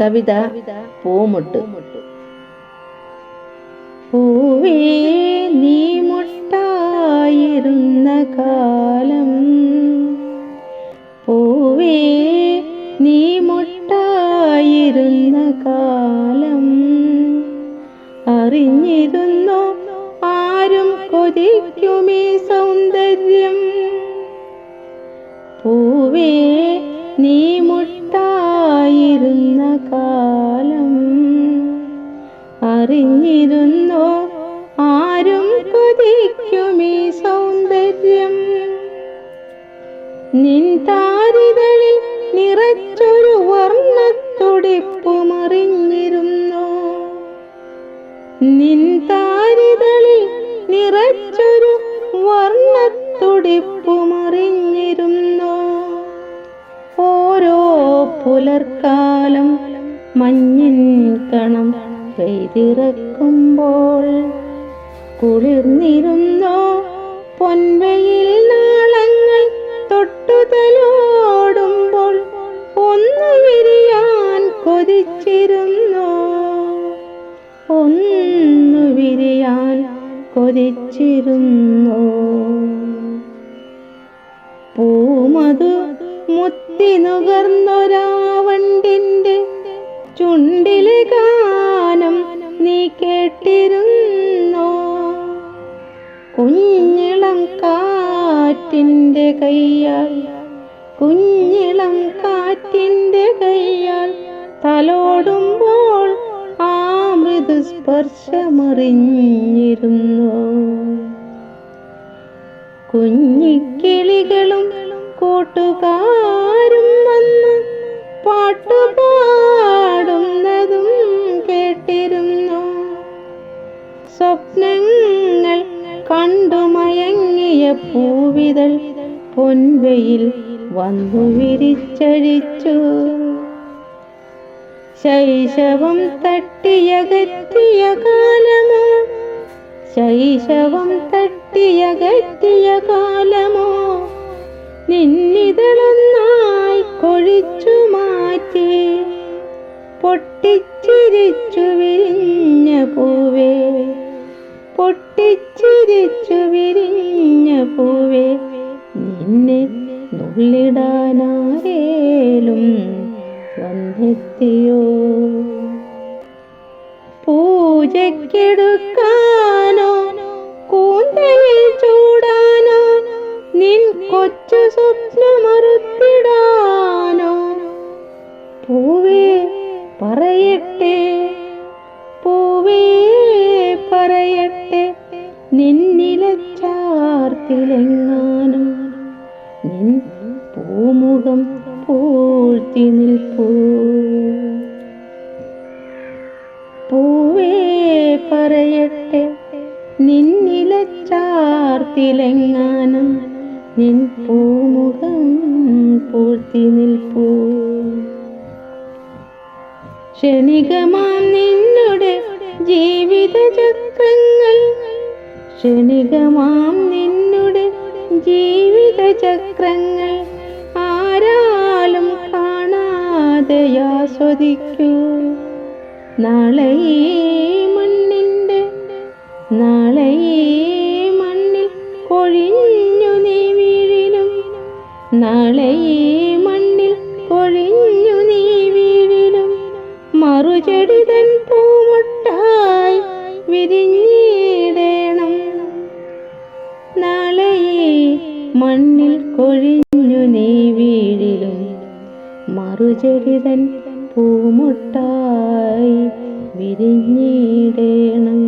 കവിത പൂമുട്ട്. പൂവേ നീ മുട്ടായിരുന്ന കാലം. പൂവേ നീ മുട്ടായിരുന്ന കാലം. അറിഞ്ഞിരുന്നോ ആരും കൊതിക്കുമീ സൗന്ദര്യം. പൂവേ കാലം അറിഞ്ഞിരുന്നോ. ആരും കൊതിക്കുമീ സൗന്ദര്യം. നിൻ താരിതളിൽ നിറച്ചൊരു വർണത്തുടിപ്പുമറിഞ്ഞിരുന്നോ നിൻ താരിതളിൽ നിറച്ചൊരു വർണത്തുടിപ്പുമറിഞ്ഞിരുന്നോ ഓരോ പുലർക്കാലം മഞ്ഞിൻ കണം പെയ്തിറക്കുമ്പോൾ കുളിർന്നിരുന്നോ പൊൻവയിൽ നാളങ്ങൾ തൊട്ടുതലോടുമ്പോൾ ഒന്ന് വിരിയാൻ കൊതിച്ചിരുന്നോ. ഒന്നു വിരിയാൻ കൊതിച്ചിരുന്നോ. പൂമതു മുത്തി നുകർന്നൊരാവണ്ടിന്റെ കാറ്റിന്റെ കയ്യാൽ കുഞ്ഞിളം കാറ്റിന്റെ കയ്യാൽ തലോടുമ്പോൾ ആ മൃദു സ്പർശമറിഞ്ഞിരുന്നോ. കുഞ്ഞിക്കിളികളും കൂട്ടുകാരും വന്ന് പാട്ടുപാടുന്നതും കേട്ടിരുന്നു. സ്വപ്നങ്ങൾ കണ്ടുമയങ്ങിയ പൂവിതൾ പൊൻവയിൽ വന്നു വിരിച്ചഴിച്ചു. ശൈശവം തട്ടിയകറ്റിയ കാലമോ? ശൈശവം തട്ടിയകറ്റിയ കാലമോ? നിന്നിതളൊന്നായി കൊഴിച്ചു മാറ്റി പൊട്ടിച്ചിരിച്ചു വിരിഞ്ഞ പൂവേ. പൊട്ടിച്ചിരിച്ചു വിരിഞ്ഞ പൂവേ നിന്നെ നുള്ളിടാനാരേലും വന്നെത്തിയോ? പൂജക്കെടുക്കാനോ കൂന്തലിൽ ചൂടാനോ നിൻ കൊച്ചു സ്വപ്നമറുത്തിടാനോ? പൂവേ പറയട്ടെ പൂവേ പറയട്ടെ. നിന്നിലച്ചാർത്തിലെങ്ങാനും നിൻ പൂമുഖം പൂഴ്ത്തി നിൽപ്പൂ. പൂവേ പറയട്ടെ നിന്നിലച്ചാർത്തിലെങ്ങാനും നിൻ പൂമുഖം പൂഴ്ത്തി നിൽപ്പൂ. ക്ഷണികമാം നിന്നുടെ ജീവിത ചക്രങ്ങൾ ക്ഷണികമാം നിന്നുടെ ജീവിത ചക്രങ്ങൾ ആരാലും കാണാതെ ആസ്വദിക്കൂ നാളെ മണ്ണിന്റെ നാളെ മണ്ണിൽ കൊഴിഞ്ഞു നീ വീഴിലും. നാളെ മണ്ണിൽ കൊഴിഞ്ഞു നീ വീഴിലും. മറുചെടിതൻ പൂമുട്ടായി വിരിഞ്ഞിടേണം മണ്ണിൽ കൊഴിഞ്ഞു നീ വീഴിലും മറുചെടിതൻ പൂമുട്ടായി വിരിഞ്ഞിടേണം.